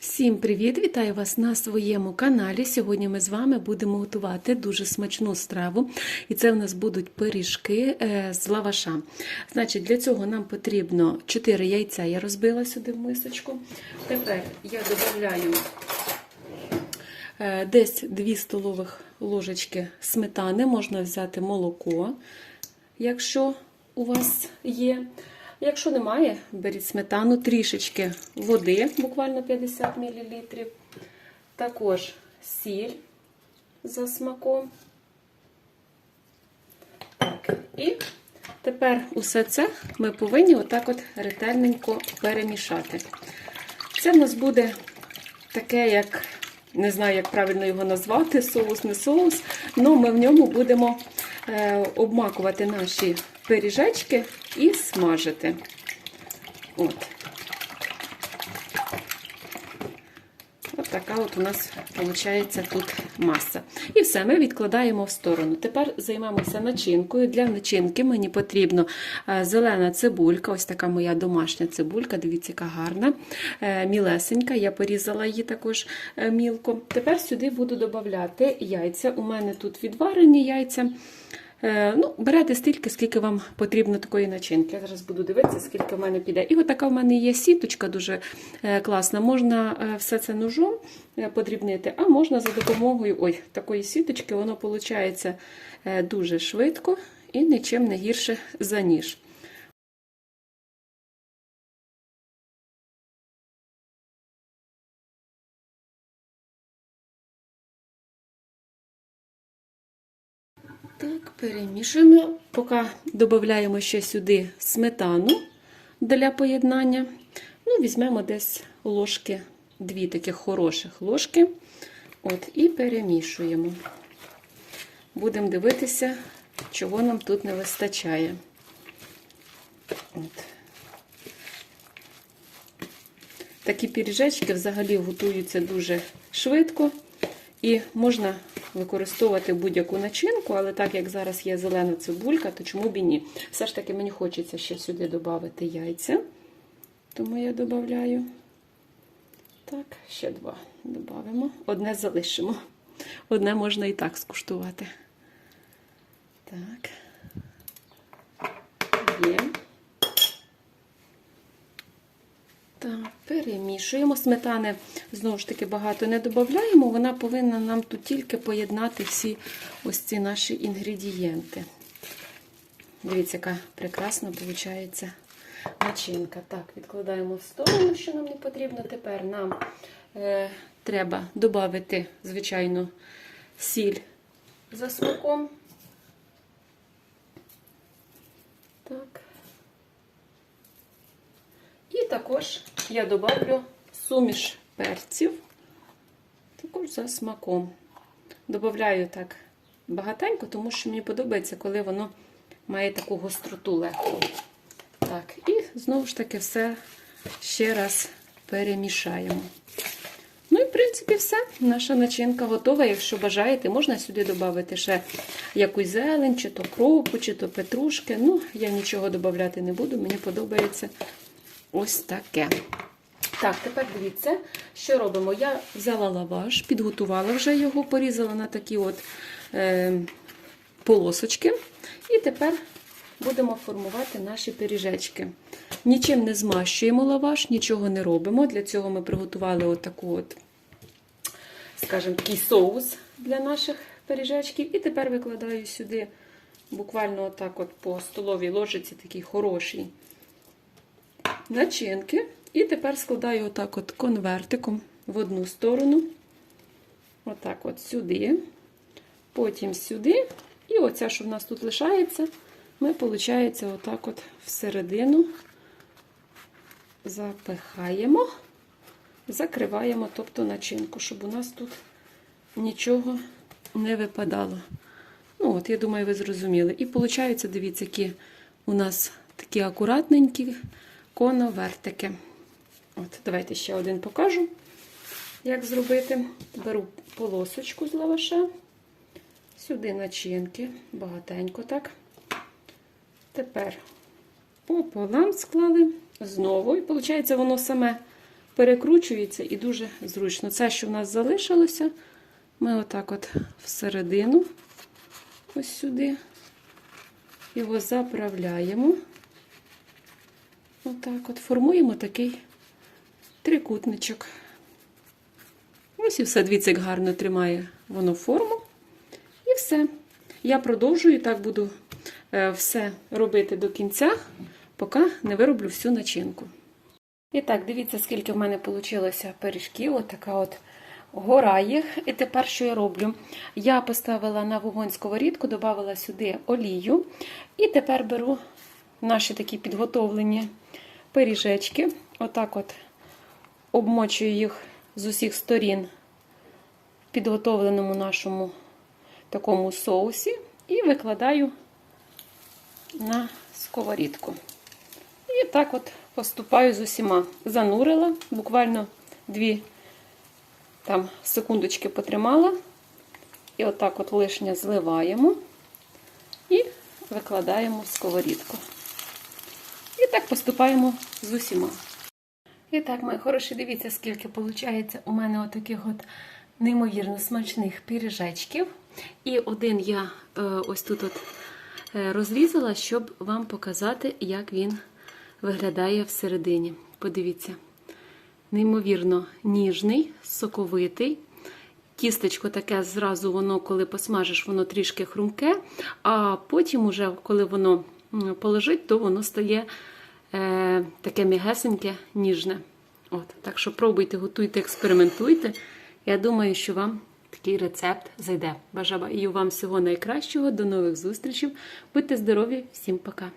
Всім привіт! Вітаю вас на своєму каналі. Сьогодні ми з вами будемо готувати дуже смачну страву, і це в нас будуть пиріжки е, з лаваша. Значить, для цього нам потрібно 4 яйця. Я розбила сюди в мисочку. Тепер я додаю е, десь 2 столових ложечки сметани, можна взяти молоко, якщо у вас є. Якщо немає, беріть сметану, трішечки води, буквально 50 мл. Також сіль за смаком. Так, і тепер усе це ми повинні отак от ретельненько перемішати. Це в нас буде таке, як, не знаю, як правильно його назвати, соус, не соус, але ми в ньому будемо обмакувати наші пиріжечки і смажити. От. От така от у нас виходить тут маса. І все, ми відкладаємо в сторону. Тепер займемося начинкою. Для начинки мені потрібно е, зелена цибулька, ось така моя домашня цибулька, дивіться, яка гарна, е, мілесенька, я порізала її також е, мілко. Тепер сюди буду додати яйця. У мене тут відварені яйця. Ну, Берете стільки, скільки вам потрібно такої начинки. Я зараз буду дивитися, скільки в мене піде. І от така в мене є сіточка дуже класна. Можна все це ножом подрібнити, а можна за допомогою ой, такої сіточки, воно виходить дуже швидко і нічим не гірше за ніж. Так, перемішуємо. Поки додаємо ще сюди сметану для поєднання. Ну, візьмемо десь ложки, дві таких хороших ложки. От, І перемішуємо. Будемо дивитися, чого нам тут не вистачає. От. Такі піріжечки взагалі готуються дуже швидко. І можна використовувати будь-яку начинку, але так як зараз є зелена цибулька, то чому б і ні? Все ж таки мені хочеться ще сюди додати яйця, тому я додаю. Так, ще два додамо. Одне залишимо. Одне можна і так скуштувати. Так. Є. Перемішуємо. Сметани, знову ж таки, багато не додаємо. Вона повинна нам тут тільки поєднати всі ось ці наші інгредієнти. Дивіться, яка прекрасна виходить начинка. Так, відкладаємо в сторону, що нам не потрібно. Тепер нам е, треба додати, звичайно, сіль за смаком. Так. І також я добавлю суміш перців, також за смаком. Добавляю так багатенько, тому що мені подобається, коли воно має таку гостроту легку. Так, і знову ж таки все ще раз перемішаємо. Ну і, в принципі, все. Наша начинка готова. Якщо бажаєте, можна сюди додати ще якусь зелень, чи то кропу, чи то петрушки. Ну, я нічого додати не буду, мені подобається ось таке. Так, тепер дивіться, що робимо. Я взяла лаваш, підготувала вже його, порізала на такі от е, полосочки. І тепер будемо формувати наші пиріжечки. Нічим не змащуємо лаваш, нічого не робимо. Для цього ми приготували отаку от, скажімо, такий соус для наших пиріжечків. І тепер викладаю сюди буквально отак от по столовій ложиці такий хороший начинки. І тепер складаю отак от конвертиком в одну сторону, отак от сюди, потім сюди. І оця, що в нас тут лишається, ми, виходить, отак от всередину запихаємо, закриваємо, тобто начинку, щоб у нас тут нічого не випадало. Ну, от, я думаю, ви зрозуміли. І виходить, дивіться, які у нас такі акуратненькі коновертики. От, Давайте ще один покажу, як зробити. Беру полосочку з лаваша, сюди начинки, багатенько так. Тепер пополам склали знову, і виходить, воно саме перекручується і дуже зручно. Це, що в нас залишилося, ми отак от всередину, ось сюди, його заправляємо. Отак от формуємо такий трикутничок. Ось і все, як гарно тримає воно форму. І все. Я продовжую так буду е, все робити до кінця, поки не вироблю всю начинку. І так, дивіться, скільки в мене вийшло пиріжків. От така от гора їх. І тепер що я роблю? Я поставила на вогонь сковорідку, додала сюди олію. І тепер беру наші такі підготовлені пиріжечки. Отак от обмочую їх з усіх сторін в підготовленому нашому такому соусі і викладаю на сковорідку. І так от поступаю з усіма. Занурила, буквально дві там секундочки потримала. І отак от лишнє зливаємо і викладаємо в сковорідку. І так поступаємо з усіма. І так, мої хороші, дивіться, скільки виходить у мене отаких от неймовірно смачних піріжечків. І один я е, ось тут от е, розрізала, щоб вам показати, як він виглядає всередині. Подивіться, неймовірно ніжний, соковитий. Тістечко таке зразу, воно, коли посмажиш, воно трішки хрумке, а потім, уже, коли воно м, полежить, то воно стає е, таке м'ягесеньке, ніжне. От, так що пробуйте, готуйте, експериментуйте. Я думаю, що вам такий рецепт зайде. Бажаю вам всього найкращого, до нових зустрічей. Будьте здорові, всім пока!